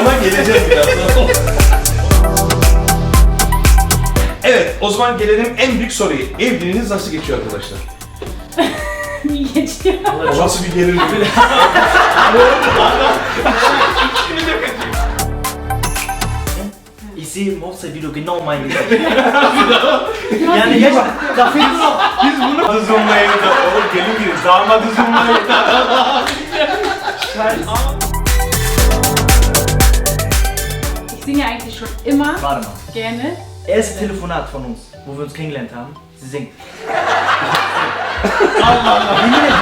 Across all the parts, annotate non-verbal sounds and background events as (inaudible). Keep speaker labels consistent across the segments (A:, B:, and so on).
A: Ona geleceğiz birazdan. Evet, o zaman gelelim en büyük soruya. Evliliğiniz nasıl geçiyor arkadaşlar?
B: İyi geçiyor.
A: O nasıl bir gerilim?
C: Ici måste vi då genau mein Yani geç, noch.
D: Biz bunu zoomlayın da oğlum gelin gibi damadı zoomlayın
B: Ich singe eigentlich schon immer
C: Warte mal.
B: gerne.
C: Erstes Telefonat von uns, wo wir uns kennengelernt haben. Sie singt. (laughs)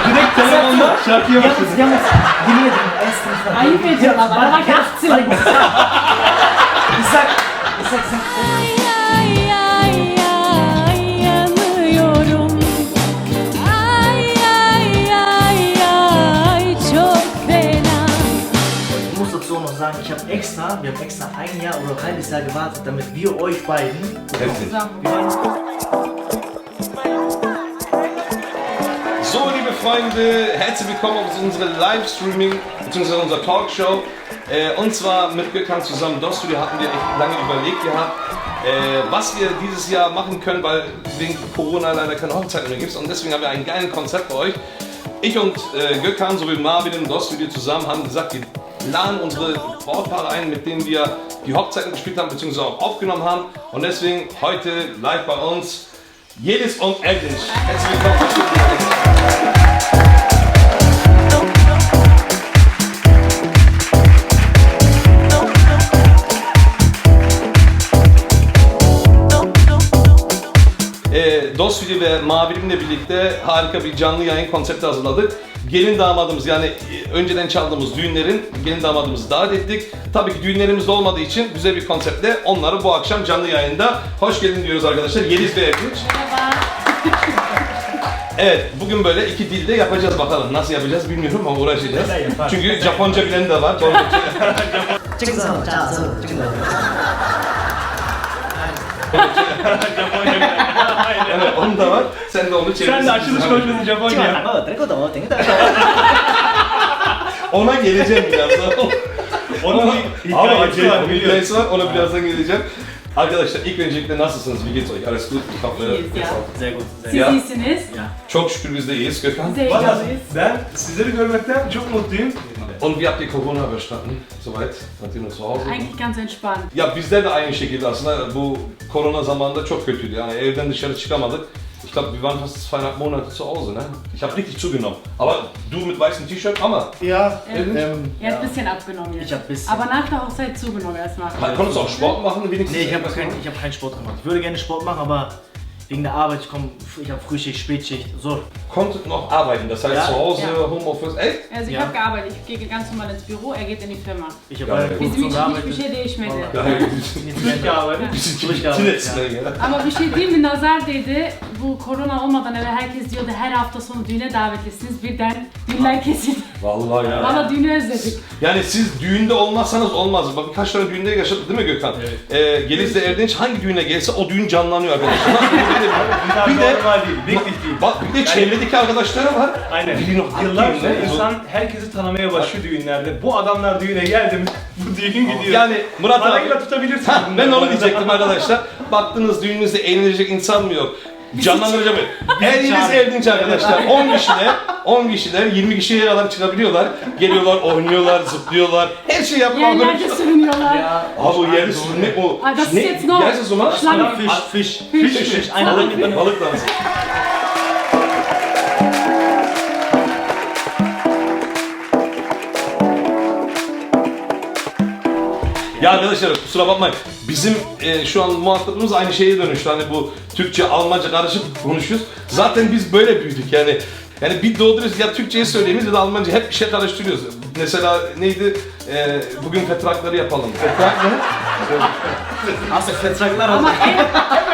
D: Direkt telefonda şarkıya
C: Wir haben
D: başladı.
C: uns, wir haben uns, yemin ederim, erstes Telefonat.
B: Ayıp ediyorum ama da bak 18.
C: Warte, ich sag, ich sag, ich sag, halbes Jahr gewartet, damit wir euch beiden.
A: Heftig. So, liebe Freunde, herzlich willkommen auf unsere Livestreaming bzw. unserer Talkshow. Äh, und zwar mit Gökhan zusammen Dostu, wir hatten wir echt lange überlegt gehabt, äh, was wir dieses Jahr machen können, weil wegen Corona leider keine Hochzeiten mehr gibt. Und deswegen haben wir einen geilen Konzept für euch. Ich und äh, Gökhan sowie Marvin und Dostu, wir zusammen haben gesagt, wir laden unsere Brautpaare ein, mit denen wir die Hochzeiten gespielt haben bzw. auch aufgenommen haben. Und deswegen heute live bei uns Jedes und Erdinch. Herzlich willkommen. Dostfili ve Mavilim'le birlikte harika bir canlı yayın konsepti hazırladık. Gelin damadımız yani e, önceden çaldığımız düğünlerin gelin damadımızı davet ettik. Tabii ki düğünlerimiz de olmadığı için güzel bir konseptle onları bu akşam canlı yayında hoş geldin diyoruz arkadaşlar. Yeliz ve Erdinç.
B: Merhaba.
A: Evet, bugün böyle iki dilde yapacağız bakalım. Nasıl yapacağız bilmiyorum ama uğraşacağız. Çünkü Japonca bilen de var. (laughs)
C: Çıksana, çıksana.
A: evet, onun da var. Sen de onu çevirsin.
D: Sen de açılış konuşmasını
C: Çıksana,
D: yap.
A: Ona geleceğim birazdan.
D: Onun bir
A: Ama
D: hikayesi
A: acayip
D: var
A: bir
D: biliyorum.
A: hikayesi var. Ona birazdan geleceğim. Arkadaşlar ilk öncelikle nasılsınız? Geht's euch? Alles gut? Ich hoffe,
B: İyiyiz ya.
C: Sehr gut, sehr
B: Siz
A: Ya.
B: iyisiniz.
A: Çok şükür biz de iyiyiz Gökhan.
D: Valla
B: iyiyiz.
D: ben sizleri görmekten çok mutluyum.
A: Und wie habt ihr Corona überstanden? Soweit? Seid ihr noch zu Hause?
B: Eigentlich ganz entspannt.
A: Ya bizde de aynı şekilde aslında bu korona zamanında çok kötüydü. Yani evden dışarı çıkamadık. Ich glaube, wir waren fast zweieinhalb Monate zu Hause, ne? Ich habe richtig zugenommen. Aber du mit weißem T-Shirt, aber
D: Ja,
B: Ähm,
D: ähm,
B: Er hat ein bisschen abgenommen jetzt.
C: Ich hab ein bisschen.
B: Aber nach der Hochzeit zugenommen erstmal.
A: man konntest auch Sport machen, wenigstens.
C: Nee, ich habe
A: etwas
C: keinen
A: machen.
C: ich hab keinen Sport gemacht. Ich würde gerne Sport machen, aber wegen der Arbeit, ich komme, ich habe Frühschicht, Spätschicht, so.
A: Konntet noch arbeiten, das heißt
C: Ja.
A: zu Hause,
B: Ja.
A: Homeoffice. Echt?
B: Also ich
C: Ja.
B: habe gearbeitet. Ich gehe ganz normal ins Büro, er geht in die Firma.
C: Ich habe
A: Ja,
C: Produktion
B: için hiçbir
C: gearbeitet.
B: şey değişmedi.
A: Bizim
C: Durchgearbeitet,
A: Kinetzler ya.
B: Ama bir şey değil mi nazar değdi. Bu korona olmadan evvel herkes diyordu her hafta sonu düğüne davetlisiniz. Birden düğünler kesildi.
A: Vallahi ya.
B: Valla düğünü özledik.
A: Yani siz düğünde olmazsanız olmaz. Bakın kaç tane düğünde yaşadık değil mi Gökhan? Ee, Geliz'de Erdinç hangi düğüne gelse o düğün canlanıyor arkadaşlar. (laughs)
D: Bunlar
A: Bir de-
D: normal değil, beklik değil.
A: Bak bir de çevredeki arkadaşları var.
D: Aynen.
A: Biri noch
D: Yıllarca
A: düğünde.
D: insan herkesi tanımaya başlıyor düğünlerde. Bu adamlar düğüne geldi mi bu düğün gidiyor.
A: Yani Murat abi.
D: Parayla tutabilirsin.
A: Ha, ben onu diyecektim arkadaşlar. Baktınız düğününüzde eğlenecek insan mı yok? Canlandırıcı mı? Eliniz
D: çağırın.
A: Erdinç arkadaşlar. 10 kişiler, 10 kişiler 20 kişiye kadar çıkabiliyorlar. Geliyorlar, oynuyorlar, zıplıyorlar. Her şey yapıyorlar.
B: Yerlerde sürünüyorlar.
A: Abi o yeri sürmek o.
B: Ah, das ist
A: Ne?
B: jetzt noch
A: Gerçi o zaman.
C: Fisch, Fisch.
B: Fisch.
C: Fisch,
B: Balık.
C: rein,
A: Ya arkadaşlar kusura bakmayın. Bizim e, şu an muhatabımız aynı şeye dönüştü. Hani bu Türkçe, Almanca karışık konuşuyoruz. Zaten biz böyle büyüdük yani. Yani bir doğduruyoruz ya Türkçeyi söyleyemiz ya da Almanca hep bir şey karıştırıyoruz. Mesela neydi? E, bugün fetrakları yapalım. Fetrak ne?
C: Hast du Vertraglar
B: Ama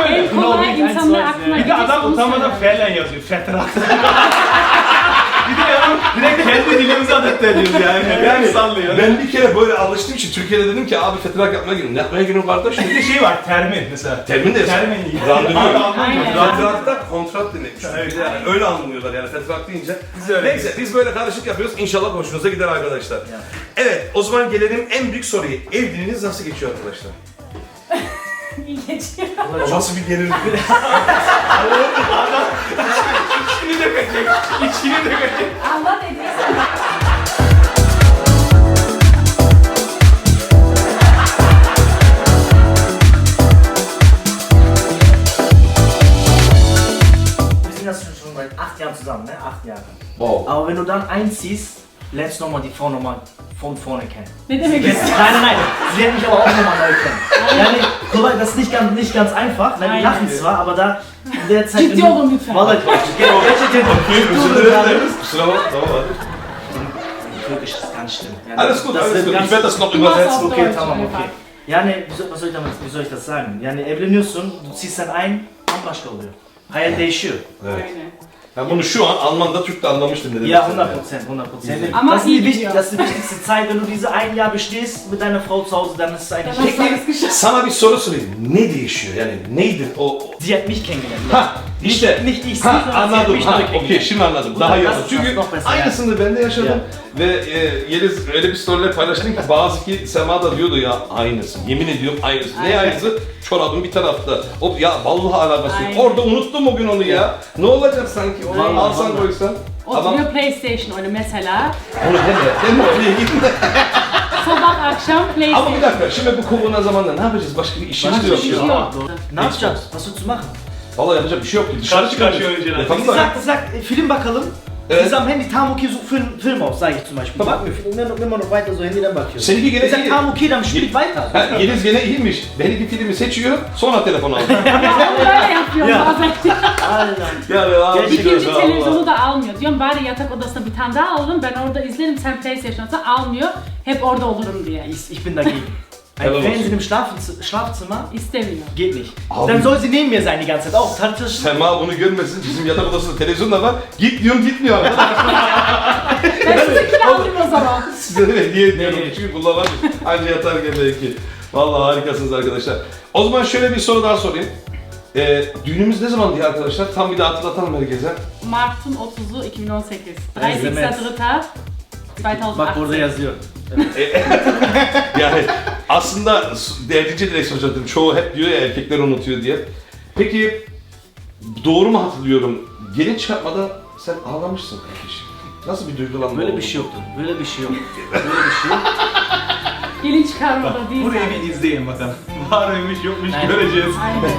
B: en, en kolay insanlar aklına
D: Bir de adam utanmadan. Ferlen yazıyor. Fetrak. Bir de adam Direkt kendi dilimize adapte ediyoruz yani. Yani sallıyor.
A: Ben bir kere böyle alıştığım için Türkiye'de dedim ki abi fetrak yapmaya gidiyorum. Ne yapmaya gidiyorum kardeş?
D: Bir de şey var termin mesela.
A: Termin de
D: Termin.
A: Randevu.
D: Abi.
B: Aynen.
A: Kontrat demekmiş.
D: Evet.
A: Yani öyle anlıyorlar yani fetrak deyince.
D: Biz öyle.
A: Neyse biz böyle karışık yapıyoruz. İnşallah hoşunuza gider arkadaşlar. Evet o zaman gelelim en büyük soruya. Evliliğiniz nasıl geçiyor arkadaşlar? (laughs)
B: İyi geçiyor.
A: Nasıl bir gerilim? (laughs) (laughs)
D: İçkini dökecek. İçkini dökecek.
B: Allah dediyse.
C: Wir sind das schon seit acht Jahren zusammen, ne? Acht Jahre.
A: wow.
C: Aber wenn du dann einziehst, lernst du nochmal die Frau nochmal von vorne kennen.
B: Ne demek
C: Nein, nein, nein. Sie lernt mich aber auch nochmal neu kennen. Yani, kolay, das ist nicht ganz, nicht ganz einfach. Ne?
B: Aynen.
C: Wir lachen zwar, aber da in der Zeit...
B: Ciddi olun lütfen.
C: Vallahi genau. Türkisch ist ganz schlimm. Yani,
A: Alles gut, alles gut. Ich werde das noch übersetzen.
C: Okay, tamam, okay. Yani wie soll, was soll ich damit, wie soll ich das sagen? Yani evleniyorsun, du ziehst dann ein, bambaşka oluyor. Hayat değişiyor.
A: Evet.
B: Aynen.
A: Ben bunu şu an Alman'da Türk'te anlamıştım dedim.
C: Ja, 100 Prozent, 100 Prozent.
B: Aber
C: Das, ist
B: iyi
C: die wichtig, das ist die wichtigste Zeit, wenn du diese ein Jahr bestehst mit deiner Frau zu Hause, dann ist es eigentlich...
B: Alles geschafft.
A: Sana bir soru sorayım. Ne değişiyor? Yani neydir o? o-
C: Sie hat mich kennengelernt.
A: Ha işte.
C: Nicht ich,
A: Ha anladım. Ha okey şimdi anladım.
C: Bu
A: Daha
C: da
A: iyi
C: nasıl-
A: anladım. Çünkü
C: nasıl
A: aynısını ben de yaşadım.
C: Ya.
A: Ve e, Yeliz öyle bir storyler paylaştım ki bazı ki Sema da diyordu ya aynısı. Yemin ediyorum aynısı. Ne
B: Aynen.
A: aynısı? Çorabın bir tarafta. O ya vallahi alakası yok.
B: Aynen.
A: Orada unuttum o gün onu ya. Ne olacak sanki?
B: Aynen.
A: alsan koysan.
B: Oturuyor PlayStation oyunu mesela.
A: onu deme. Deme oraya gitme. (laughs)
B: Sabah akşam
A: Ama bir
B: PlayStation.
A: dakika şimdi bu korona zamanında ne yapacağız? Başka bir işimiz de
C: Başka
A: yok.
C: bir şey
A: ya.
C: yok. Ne yapacağız? Was willst
A: Vallahi yapacak bir şey yok ki. Dışarı
D: Karşı karşıya
A: çıkamıyoruz.
D: oyuncular.
C: Sie
A: da.
C: Film bakalım.
A: Evet.
C: Biz am Handy tam okay so Film, Film auf, sage ich zum Beispiel.
A: Tamam.
C: Bak, wir nehmen immer noch weiter so Handy'den bakıyoruz.
A: Seninki gene
C: Ich sag
A: iyi.
C: tam okay, dann spiel ich weiter.
A: Ha, Yeliz gene iyiymiş. Benimki filmi seçiyor, sonra telefon alıyor. (laughs)
B: Ya onu böyle yapıyor
C: Ya.
B: bazen.
C: Aynen.
A: ya abi,
C: Gerçekten
B: İkinci televizyonu da almıyor. Diyorum bari yatak odasına bir tane daha alalım. Ben orada izlerim sen PlayStation'da almıyor. Hep orada olurum diye.
C: Ich, ich bin dagegen. Ein
A: Helal
C: Fernsehen
A: olsun.
C: im Schlafz- Schlafzimmer
B: İstemiyor.
C: geht nicht.
A: Abi-
C: Dann soll sie neben mir sein die ganze Zeit. Auch tartışsın.
A: Sema bunu görmesin. Bizim yatak odasında televizyon da var. Git diyorum gitmiyor. (laughs)
B: Ben sizinkini alayım o zaman. (laughs)
A: Size de hediye ediyorum.
C: Evet.
A: Çünkü kullanamıyor. Anca yatarken belki. Vallahi harikasınız arkadaşlar. O zaman şöyle bir soru daha sorayım. Ee, düğünümüz ne zaman diye arkadaşlar? Tam bir daha hatırlatalım herkese.
B: Mart'ın 30'u 2018.
C: Evet.
B: 30. 2018.
C: Bak burada yazıyor. (laughs)
A: Yani aslında derdince direkt soracaktım. Çoğu hep diyor ya erkekler unutuyor diye. Peki doğru mu hatırlıyorum? Gelin çıkartmada sen ağlamışsın peki. Nasıl bir duygulanma
C: Böyle
A: oldu?
C: bir şey yoktu. Böyle bir şey yok. Böyle bir şey yok.
B: Gelin çıkarmada değil.
D: Burayı bir izleyin bakalım. Var mıymış yokmuş
C: Aynen.
D: göreceğiz.
B: Aynen.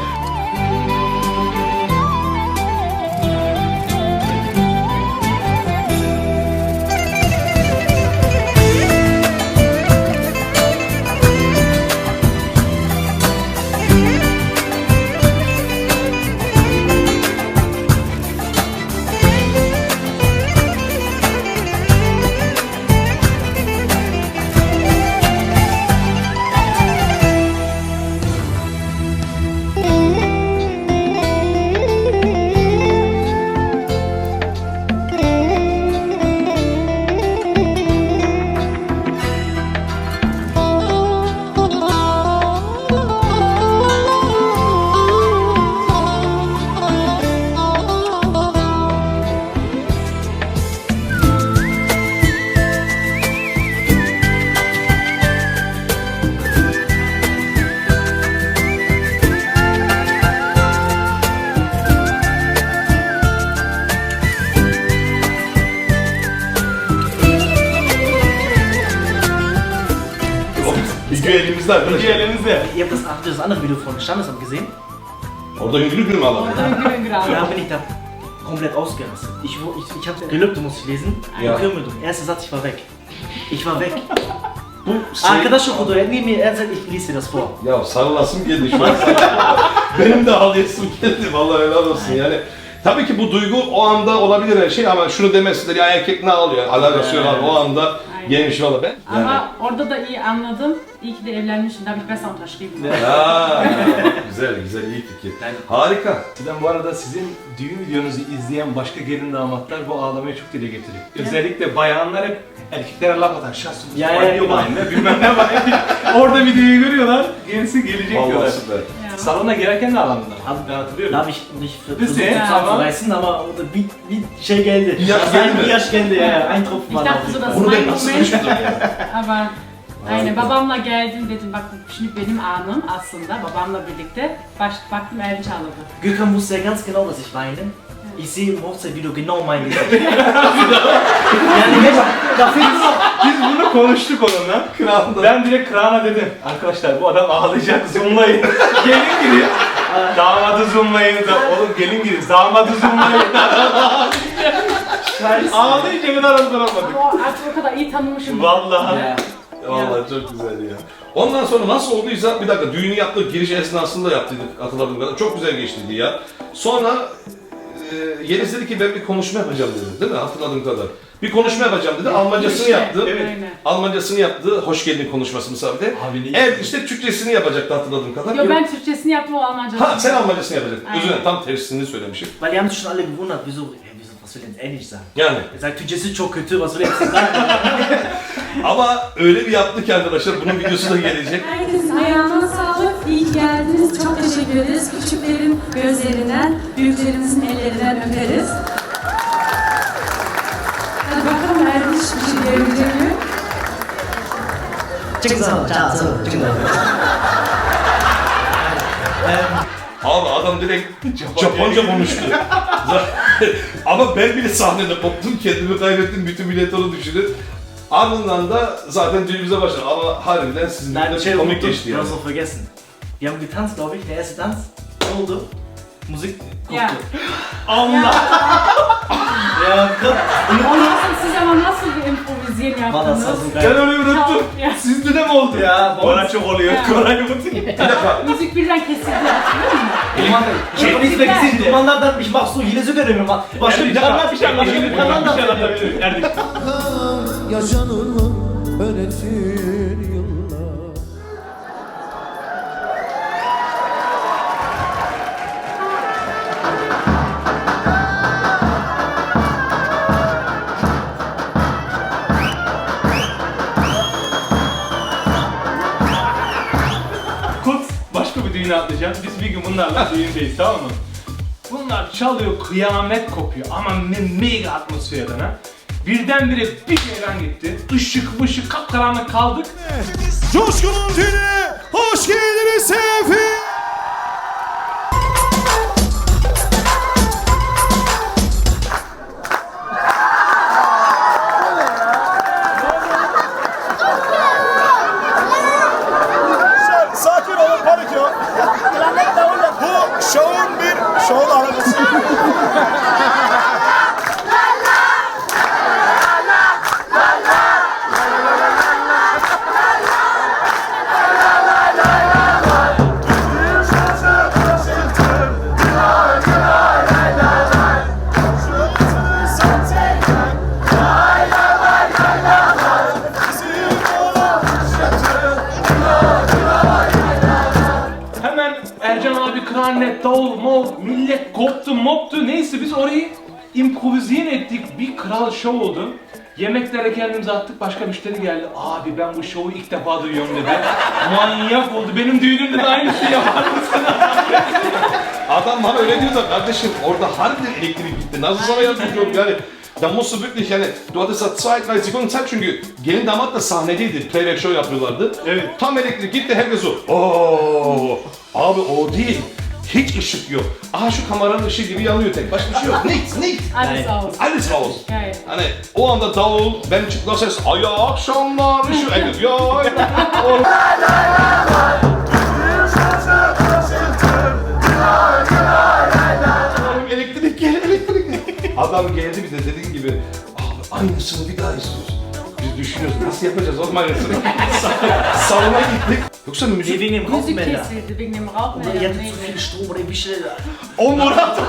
C: Habt ihr das andere Video von Standesamt gesehen?
A: Orada hüngür mü alalım?
B: Hüngür hüngür abi.
C: Da bin ich da komplett ausgerastet. Ich, ich, ich habe Gelübde muss ich lesen.
A: Ja.
C: Erster Satz, ich war weg. Ich war weg.
A: Bu şey-
C: Arkadaş okudu. Er er sagt, ich lese dir das vor.
A: Ya sarılasım geldi şu an. (laughs) Benim de ağlayasım geldi. Vallahi helal olsun yani. Tabii ki bu duygu o anda olabilir her şey ama şunu demesidir ya erkek ne alıyor? Alakası yok o anda
B: Aynen.
A: Gelmiş valla ben.
B: Ama orada da iyi anladım. İyi ki de evlenmişim. Tabii ben sana taşıyayım.
A: Ha, güzel güzel iyi fikir. Harika.
D: Ben bu arada sizin düğün videonuzu izleyen başka gelin damatlar bu ağlamayı çok dile getiriyor. Özellikle bayanlar hep erkeklere laf atar. Şahsım
C: Ya,
D: ya,
C: ya,
D: ya,
C: ya.
D: ne bilmem ne (laughs) var. Orada videoyu görüyorlar. Gerisi gelecek
A: Vallahi
D: diyorlar.
A: süper.
D: Salona girerken de ağlandılar.
C: Abi,
D: ben hatırlıyorum.
C: Da habe ich nicht
D: Wisst ihr,
C: versucht
D: aber-
C: zusammenzureißen, aber orada bir, bir şey geldi.
A: Bir yaş geldi mi?
C: Bir yaş geldi ya. Ein Tropfen
B: Ich
C: var.
B: dachte so, das ist mein Moment. Ama aynen babamla geldim dedim bak şimdi benim anım aslında babamla birlikte baş, baktım Erdinç ağladı.
C: Gökhan wusste ja ganz genau, dass ich weine. Ich sehe im Hochzeitvideo genau mein Gesicht. yani da findest
D: Biz bunu konuştuk onunla.
A: Kralda.
D: Ben direkt Kraan'a dedim. Arkadaşlar bu adam ağlayacak zoomlayın. (laughs) gelin gibi. Damadı zoomlayın. Da, oğlum gelin gibi. Damadı zoomlayın. Ağlayınca kadar olamadık.
B: Ama o- artık o kadar iyi tanımışım.
D: Vallahi.
C: Ja.
A: Vallahi çok güzel ya. Ondan sonra nasıl olduysa bir dakika düğünü yaptık giriş esnasında yaptıydık hatırladığım kadar. Çok güzel geçtiydi ya. Sonra Yeliz dedi ki ben bir konuşma yapacağım dedi değil mi hatırladığım kadar. Bir konuşma yapacağım dedi. Almancasını yaptı.
D: evet.
B: Aynen.
A: Almancasını yaptı. Hoş geldin konuşması misafirde.
D: Abi ne
A: Evet işte Türkçesini yapacaktı hatırladığım kadar.
B: Yo ben Türkçesini yaptım o Almancasını.
A: Ha sen Almancasını yapacaktın.
B: Aynen.
A: Özür dilerim tam tersini söylemişim.
C: Weil die haben sich schon alle gewundert, wieso, ja, wieso was denn sagen?
A: Yani
C: Er sagt, Türkçesi çok kötü, was will er jetzt sagen?
A: ama öyle bir yaptı ki arkadaşlar bunun videosu da gelecek.
E: Herkesin ayağına sağlık. İyi geldiniz. Çok teşekkür ederiz. Küçüklerin gözlerinden, büyüklerimizin ellerinden öperiz. Hadi bakalım Erdinç bir şey diyebilecek mi?
C: Çıkın sana, çağır sana, çıkın
A: Abi adam direkt Japonca konuştu. (laughs) Ama ben bile sahnede koptum, kendimi kaybettim, bütün millet onu düşünür. Ardından da zaten düğünümüze başladı ama harbiden sizin de
C: chill,
A: komik geçti yani.
C: hast noch Die haben getanzt, glaube ich, der erste Tanz. Oldu? Musik koptu.
B: Ya.
D: Allah.
C: Ya,
B: O nasıl siz ama nasıl bir improvizieren
C: Bana
B: yaptınız?
C: sazım
D: Ben
C: kaydı.
D: orayı unuttum.
B: Ya.
D: Sizde de mi oldu?
C: Ya,
D: Bana çok oluyor.
B: Ya.
D: Unutayım.
A: Bir dakika,
B: Müzik birden kesildi hatırlıyor musun?
C: Duman,
B: Şey,
C: şey, biz beklesin, dumanlardan ich mach so, yine söylemiyorum. Başka bir
D: dakika,
C: kanal bir şey anlatayım.
D: bir
C: Bir
D: şey
C: anlatayım.
D: anlatabilirim. Erdinç.
F: yaşanır öğretir yıllar
D: düğüne atlayacağım. Biz bir gün bunlarla (laughs) düğündeyiz tamam mı? Bunlar çalıyor, kıyamet kopuyor ama me- mega atmosferden ha. Birdenbire bir ceylan gitti. Işık mışık kapkaranlık kaldık.
F: Coşkunun düğününe hoş geldiniz Seyfi
D: Show oldu. Yemeklere kendimizi attık. Başka müşteri geldi. Abi ben bu şovu ilk defa duyuyorum dedi. (laughs) Manyak oldu. Benim düğünümde de aynı şey yapar mısın?
A: Adam bana öyle diyor da kardeşim orada harbiden elektrik gitti. Nasıl sana yardımcı olur yani? Da musst du wirklich yani, du hattest da zwei, drei Sekunden Zeit çünkü gelin damat da sahnedeydi. Playback show yapıyorlardı.
D: Evet.
A: Tam elektrik gitti herkes o. Oo, abi o değil. Hiç ışık yok. Aha şu kameranın ışığı gibi yanıyor tek. Başka bir şey yok. Nichts.
B: Alles aus.
A: Alles raus.
B: Geil.
A: Hani o anda davul, ben çıktıktan ses, ay akşamlar, şu herkes, ya elektrik gel, elektrik gel. Adam geldi bize dediğin gibi, abi aynısını bir daha istiyoruz.
D: Düşünüyoruz.
A: Nasıl yapacağız oğlum aynısını? Salona gittik. Yoksa müzik...
C: Dem
B: Müzik
C: Rauchmelder.
B: kesildi wegen dem
C: Oder
B: Rauchmelder.
C: ihr hattet zu viel Strom oder bir şeyler. (laughs)
A: O Murat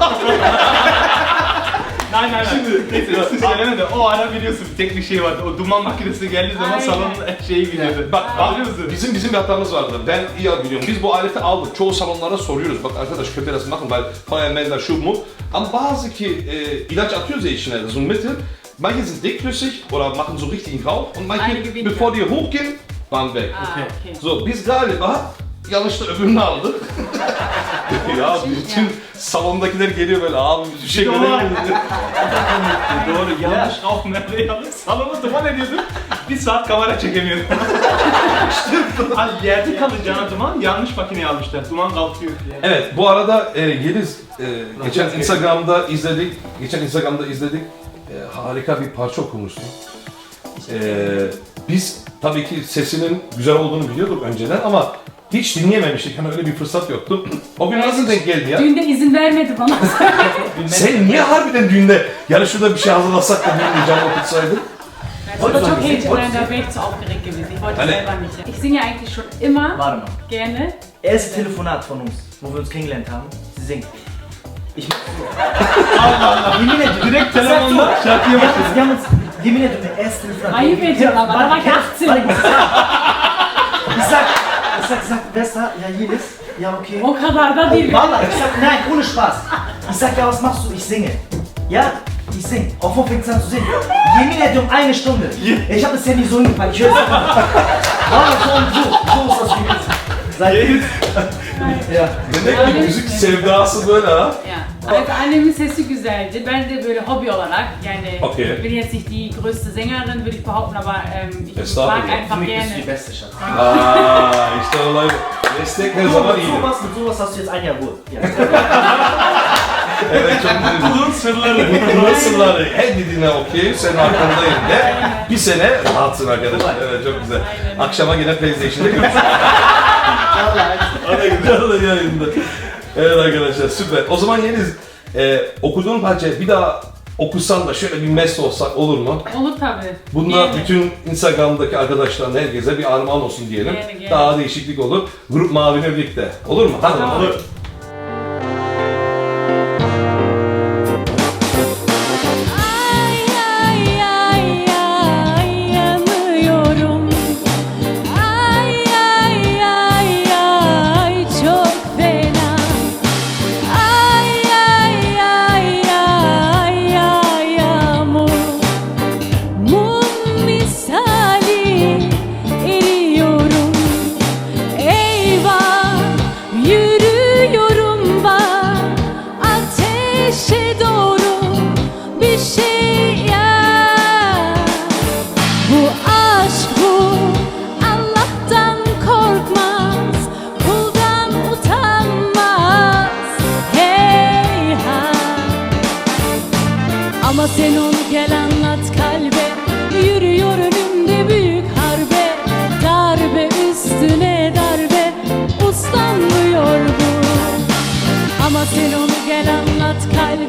D: Nein nein nein. Neyse siz söyleme de o ara biliyorsun tek bir şey vardı. O duman makinesi geldiği zaman
B: Aynen.
D: salonun şeyi gidiyordu.
A: Bak, bak
D: Biliyor musun?
A: bizim bizim bir hatamız vardı. Ben iyi biliyorum. Biz bu aleti aldık. Çoğu salonlara soruyoruz. Bak arkadaş kötü resim bakın weil Feuermelder şu mu. Ama bazı ki e, ilaç atıyoruz ya içine Mittel. Manche sind dickflüssig oder machen so richtigen Rauch und manche
B: Einige weniger.
A: bevor die hochgehen waren weg.
B: Aa, okey.
A: So biz galiba yanlışla öbürünü aldık. ya bütün salondakiler geliyor böyle abi bir şey göremeyiz.
D: Doğru yanlış Rauchmelder yanlış. Salonu duman ediyordum. Bir saat kamera çekemiyordum. Abi yerde kalacağına duman yanlış makineye almışlar. Duman kalkıyor diye.
A: Evet bu arada e, Yeliz e, geçen Instagram'da izledik. Geçen Instagram'da izledik. E, harika bir parça okumuştun. E, biz tabii ki sesinin güzel olduğunu biliyorduk önceden ama hiç dinleyememiştik. Hani öyle bir fırsat yoktu. O gün nasıl denk geldi ya?
B: Düğünde izin vermedi bana. (laughs)
A: Sen niye harbiden düğünde yani şurada bir şey hazırlasak da düğünde canlı okutsaydın?
B: War çok wäre ich zu aufgeregt gewesen. Ich wollte selber nicht. Ich singe eigentlich schon immer
C: Warte mal.
B: gerne.
C: Erste Telefonat von uns, wo wir uns kennengelernt haben. Sie singt. Ich
D: Allah Allah.
C: Yemin ediyorum.
D: Direkt başladı.
C: Wir haben uns, yemin der erste Telefonat.
B: Ayıp da war ich 18.
C: Warte, Ich sag, ich sag, sag, besser, ja, Jelis. Ja, okay.
B: O kadar da değil.
C: Walla, ich sag, nein, ohne Spaß. Ich sag, ja, was machst du? Ich singe. Ja, ich sing. Auf wo fängt's an zu singen? Yemin ediyorum eine Stunde. Ich hab das Handy so hingepackt, ich hör's einfach. Walla, so und so, so ist das gewesen. Seitdem. Ja.
A: Demek ki müzik sevdası böyle ha.
B: Ja. Also annemin sesi güzeldi. Ben de böyle hobi olarak yani
A: Okay.
B: ich bin jetzt nicht die größte Sängerin, würde ich behaupten, aber ähm, ich
A: Estağfurullah.
B: mag einfach
C: mich bist du die
B: gerne.
C: beste Schatz.
A: Aa işte olay destek her zaman
C: Mit
A: iyidir.
C: sowas, mit sowas hast du jetzt ein Jahr Ruhe. Ja.
A: Evet çok güzel.
D: Mutluluğun sırları.
A: Mutluluğun sırları her dediğine okey, senin arkandayım de bir sene rahatsın arkadaşlar. Evet çok güzel. Akşama yine PlayStation'da görüşürüz. Ana güzel yayında. Evet arkadaşlar süper. O zaman Yeliz, e, okuduğun parça bir daha okusan da şöyle bir mest olsak olur mu?
B: Olur tabii.
A: Bunda
B: Yani.
A: bütün Instagram'daki arkadaşlarına herkese bir armağan olsun diyelim.
B: Yani, yani.
A: Daha değişiklik olur. Grup Mavi'ne birlikte. Olur mu? Hadi
B: Tamam.
A: olur.
G: Sen onu gel anlat kalbe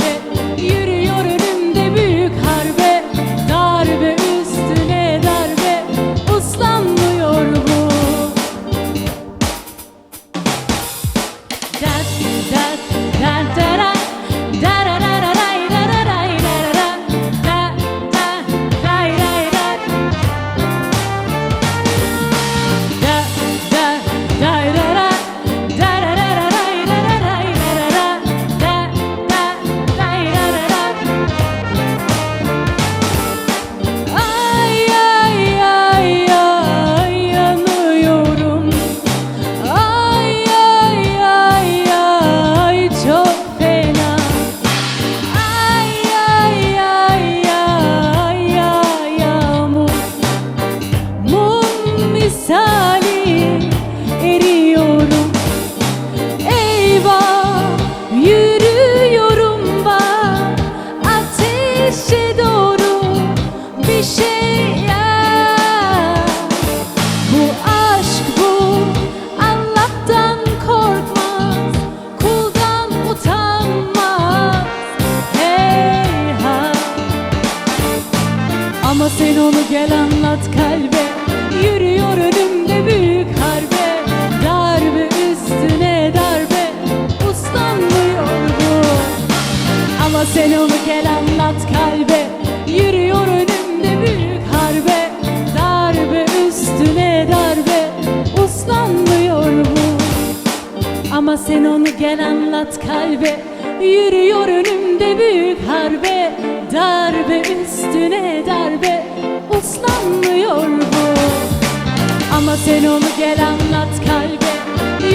G: anlat kalbe. Yürüyor önümde büyük harbe. Darbe üstüne darbe. Uslanmıyor bu. Ama sen onu gel anlat kalbe.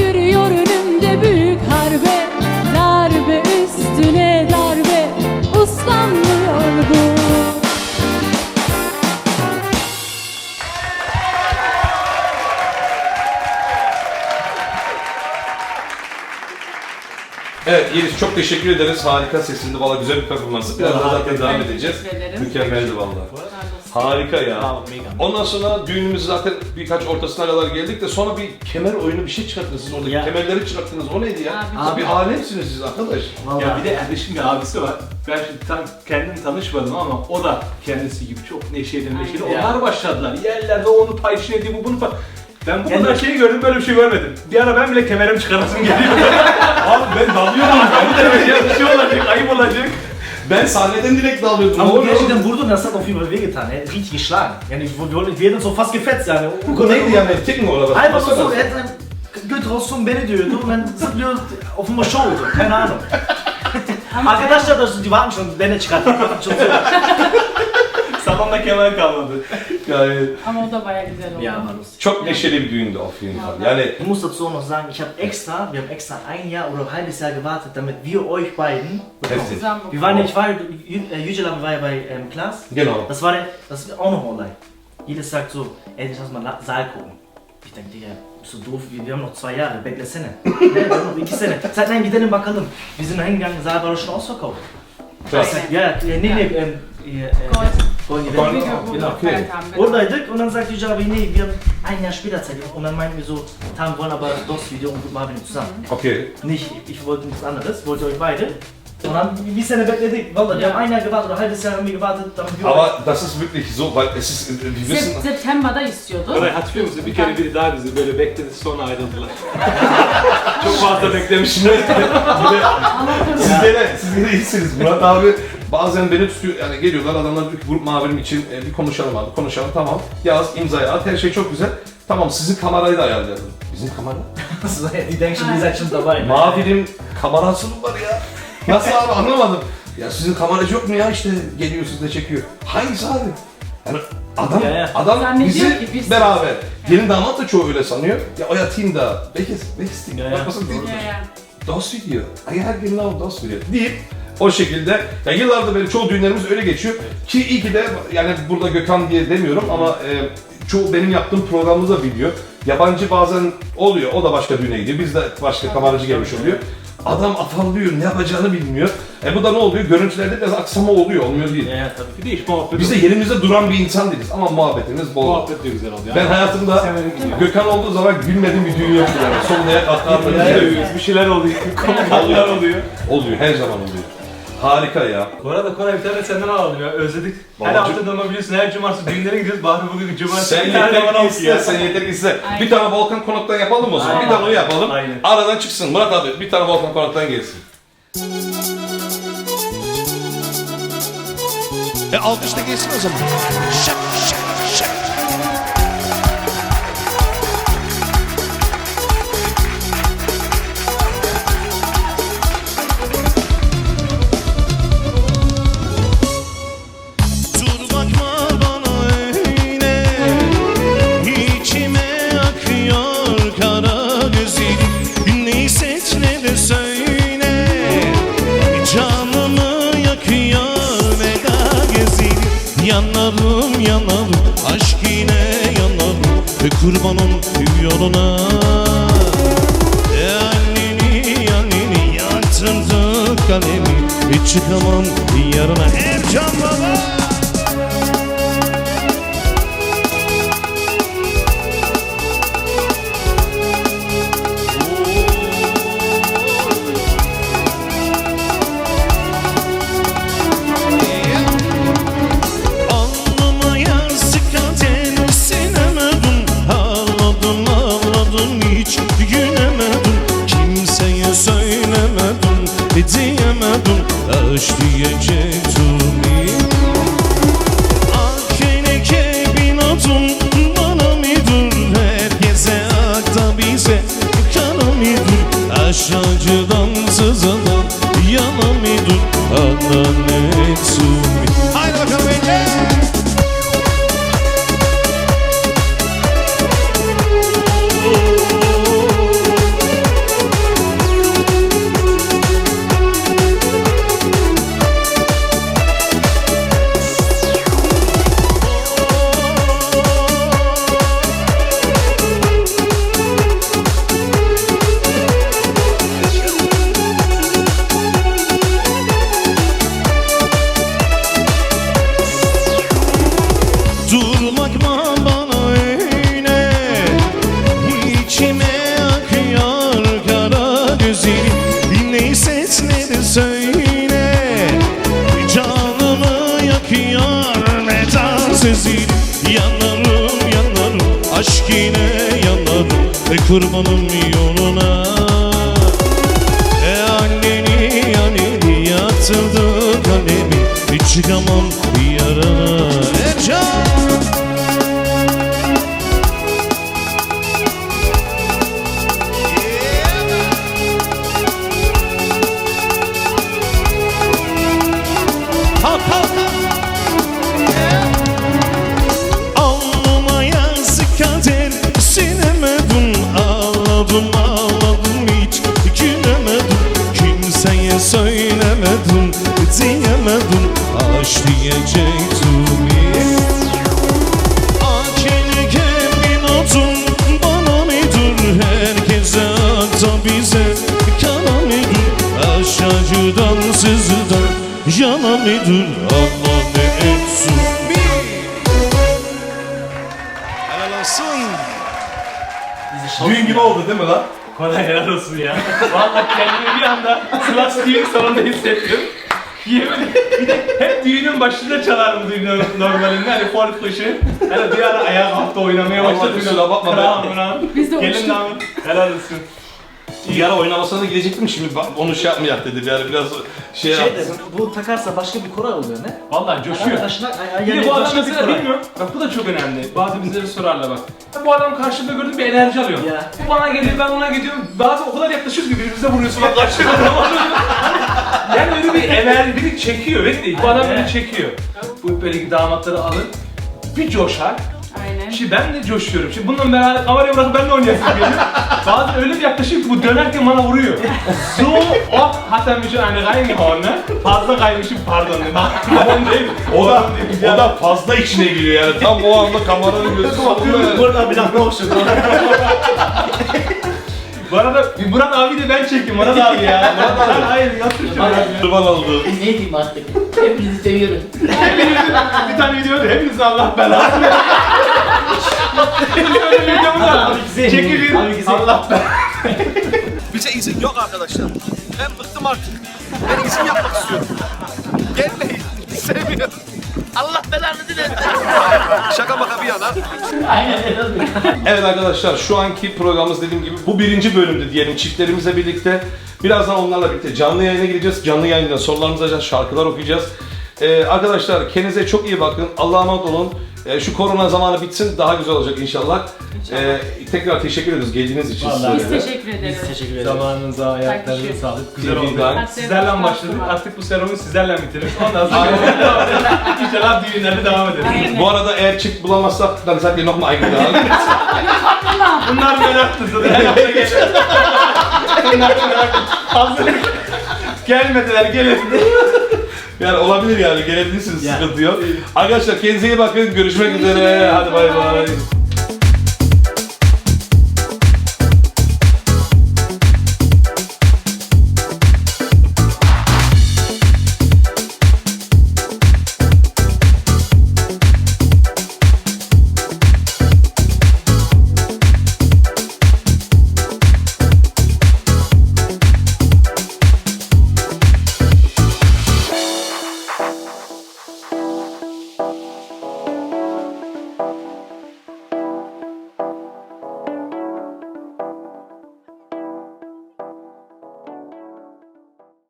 G: Yürüyor önümde büyük harbe. Darbe üstüne darbe. Uslanmıyor bu
A: Evet Yeliz çok teşekkür ederiz. Harika sesinde valla güzel bir performansı. Biraz daha zaten devam edeceğiz. Mükemmeldi valla. Harika ya. Ondan sonra düğünümüz zaten birkaç ortasına kadar geldik de sonra bir kemer oyunu bir şey çıkarttınız siz orada.
C: Ya.
A: Kemerleri çıkarttınız. O neydi ya?
B: Abi,
A: Abi, bir alemsiniz siz arkadaş.
C: Vallahi.
D: Ya bir de Erdiş'in bir abisi var. Ben şimdi tam kendim tanışmadım ama o da kendisi gibi çok neşeli neşeli. Onlar başladılar. Yerlerde onu paylaşın ediyor, bu bunu pa- Ben bu kadar şey gördüm, böyle bir şey görmedim. Bir ara ben bile kemerimi çıkarasım geliyor. (laughs) Abi ben dalıyorum. (laughs) Ben de ya bir şey olacak, ayıp olacak.
A: Ben sahneden direkt dalıyordum.
C: Aber gerçekten vurdu und das hat auf jeden Fall wehgetan. Er hat richtig geschlagen. Yani wir wurden- wir hätten so fast gefetzt yani.
A: Bu neydi yani? Tek mi orada?
C: Einfach so, er hat dann Göt rausum beni diyordu. dann wir auf einmal Show. So. Keine Ahnung. Arkadaşlar da die warten schon, beni çıkarttık. Schon (laughs) so.
D: Salonda kemer kalmadı.
A: Yani
B: Ama o da baya güzel oldu.
C: Ja, war lustig.
A: çok neşeli bir düğündü auf jeden Fall. Yani
C: Ich muss dazu auch noch sagen, ich habe extra, wir haben extra ein Jahr oder ein halbes Jahr gewartet, damit wir euch beiden bekommen.
A: Heftig.
B: Zusammen
C: Wir waren ja, ich war, Jü- äh, Yücel war ja bei ähm, Klaas.
A: genau.
C: Das war der, das ist auch noch online. Jedes sagt so, ey, ich lass mal La- Saal gucken. Ich denke, Digga, bist du doof, wir, wir haben noch zwei Jahre, bekle sene. ne, wir haben noch iki sene. Sag, nein, gidelim bakalım. Wir sind da hingegangen, Saal war doch schon ausverkauft. Ich sag, ja, ja, nee, nee, ähm, ihr, äh,
B: Gold.
C: Gold, ihr
A: Gold.
C: werdet- Genau.
A: Okay.
C: Oradaydık, und dann sagt Yücel aber, nee, wir haben ein Jahr später Zeit. Und dann meinten wir so, Tam wollen aber das Video und Marvin zusammen.
A: Okay.
C: Nicht, ich wollte nichts anderes, wollte euch beide. Und dann, wie sene bekledik. Vallahi, wir
B: Ja.
C: haben ein Jahr gewartet oder ein halbes Jahr haben wir gewartet, damit wir
A: Aber das ist wirklich so, weil es ist, wir wissen,
B: Sep- September'da istiyordu.
D: Orayı hatırlıyor musun? Bir kere biri daha bizi böyle bekledi sonra ayrıldılar. (laughs) Çok fazla beklemiştim. (laughs)
A: Sizlere, sizlere iyisiniz. Murat abi bazen beni tutuyor, yani geliyorlar adamlar diyor ki grup mavinim için e, bir konuşalım abi, konuşalım tamam. Yaz, imzayı at, her şey çok güzel. Tamam sizin kamerayı da ayarlayalım. Bizim kamera? (laughs)
C: Die denken schon, ihr seid schon dabei.
A: Mavinim kamerası mı var ya? Nasıl abi anlamadım. Ya sizin kameracı yok mu ya işte geliyor sizde çekiyor. Hangisi abi? Yani adam,
C: Ya, ya.
A: adam
B: Zannediyor
A: bizi
B: ki biz-
A: beraber. Gelin damat da çoğu öyle sanıyor. Ya o yatayım da. Welches, welches Team?
C: Ya, ya.
A: Bak basın değil.
B: Ya, ya.
A: Das Video. Ah ja genau das Video. Deyip o şekilde ya yıllardır böyle çoğu düğünlerimiz öyle geçiyor ki iyi ki de yani burada Gökhan diye demiyorum ama e, çoğu benim yaptığım programı da biliyor. Yabancı bazen oluyor. O da başka düğüne gidiyor. Biz de başka kameracı gelmiş oluyor. Adam afallıyor, ne yapacağını bilmiyor. E bu da ne oluyor? Görüntülerde biraz aksama oluyor, olmuyor değil.
C: Ja, tabii.
D: Bir de iş muhabbeti.
A: Biz de yerimizde duran bir insan değiliz ama muhabbetimiz bol.
D: muhabbet de güzel oluyor.
A: Ben hayatımda. Gökhan olduğu zaman gülmediğim bir düğün yoktu yani. Sonuna katlandım.
D: Bir şeyler oluyor. (laughs) Komik anlar oluyor.
A: Oluyor, her zaman oluyor. Harika ya.
D: Bu arada Koray bir tane senden alalım ya, özledik. Her hafta dönme biliyorsun, her cumartesi düğünlere gidiyoruz. Bari bugün cumartesi
A: Sen yeter
D: bana
A: ki iste, sen yeter ki iste.
B: Aynen.
A: Bir tane Volkan Konak'tan yapalım o zaman. Bir tane onu yapalım.
D: Aynen.
A: Aradan çıksın. Murat abi bir tane Volkan Konak'tan gelsin.
F: E alkışla gelsin o zaman. Şak. Yanarım yanarım aşk yine yanarım Ve kurbanım yoluna. Anneni anneni yaktırdı kalemi. Hiç çıkamam yarına. Ercan baba Olsun
D: ya. Vallahi kendimi bir anda Slash TV'nin salonunda hissettim. Yemin bir de hep düğünün başında çalarım düğünün normalinde hani folk başı. Hani bir ara ayağa kalktı oynamaya başladı.
A: kusura bakma
D: Kral mıran.
B: Biz de
D: Gelin
B: uçtuk.
D: damat. Helal olsun.
A: Bir ara oynamasına da gidecektim şimdi bak- onu şey yapmayak dedi. Yani biraz şey,
C: Şey
A: yaptı.
C: de bu takarsa başka bir koray oluyor ne?
D: Vallahi coşuyor.
C: Arkadaşlar ay- ay-
D: Bir de
C: yani
D: bu adam
C: başka bir
D: mesela
C: koray.
D: bilmiyorum. Bak bu da çok önemli. Bazı bizleri sorarlar bak. Ya Bu adam karşımda gördüm bir enerji alıyor.
C: Ya.
D: Bu bana geliyor ben ona gidiyorum. Bazen o kadar yaklaşıyoruz ki birbirimize vuruyorsun. Bak kaçıyoruz. (laughs) yani öyle bir enerji biri çekiyor. Bekleyin. Bu adam beni çekiyor. Bu böyle damatları alır. Bir coşar. Şimdi ben de coşuyorum. Şimdi bununla beraber kamerayı bırakıp ben de oynayasım geliyor. (laughs) Bazen öyle bir yaklaşıyor ki bu dönerken bana vuruyor. So oft hat er mich in eine reingehauen ne? Fazla kaymışım pardon. Pardon (laughs) değil.
A: O da, o da fazla içine giriyor yani. Tam o anda kameranın gözü bakıyor yani.
C: Burada bir dakika olsun.
D: Bu arada Murat abi de ben çekeyim Murat abi ya. (laughs) Murat abi hayır yatır şunu.
A: Kurban oldu.
H: Ne diyeyim artık? Hepinizi seviyorum.
D: Bir tane video var hepinizin Allah belasını versin. Öyle bir videomuz var.
C: Abi güzel.
D: Çekilin.
C: Abi güzel.
D: Allah belasını
I: Bize izin yok arkadaşlar. Ben bıktım artık. Ben izin yapmak istiyorum. Gelmeyin. Sevmiyorum. Allah belanı dilesin. Şaka maka bir yana.
H: Aynen öyle oluyor.
A: Evet arkadaşlar şu anki programımız dediğim gibi bu birinci bölümdü diyelim çiftlerimizle birlikte. Birazdan onlarla birlikte canlı yayına gireceğiz. Canlı yayında sorularımızı alacağız, şarkılar okuyacağız. Ee, arkadaşlar kendinize çok iyi bakın. Allah'a emanet olun. Ee, şu korona zamanı bitsin daha güzel olacak inşallah. Ee, tekrar teşekkür ediyoruz geldiğiniz için.
D: Vallahi
B: Biz
A: de.
B: teşekkür ederiz.
C: Teşekkür ederim.
D: Zamanınıza, ayaklarınıza sağlık. Güzel oldu.
A: Bank.
D: Sizlerle başladık. Artık bu serüveni sizlerle bitiririz. Ondan sonra ederiz. (laughs) İnşallah düğünlerde devam ederiz.
B: Aynen.
A: Bu arada eğer çift bulamazsak dann seid ihr nochmal eingeladen.
D: Bunlar meraklısı. Her hafta geliyor. Bunlar meraklı. Hazır. Gelmediler gelin.
A: Yani olabilir yani gelebilirsiniz
C: Yani.
A: sıkıntı yok. Arkadaşlar kendinize iyi bakın görüşmek üzere. Hadi bay bay.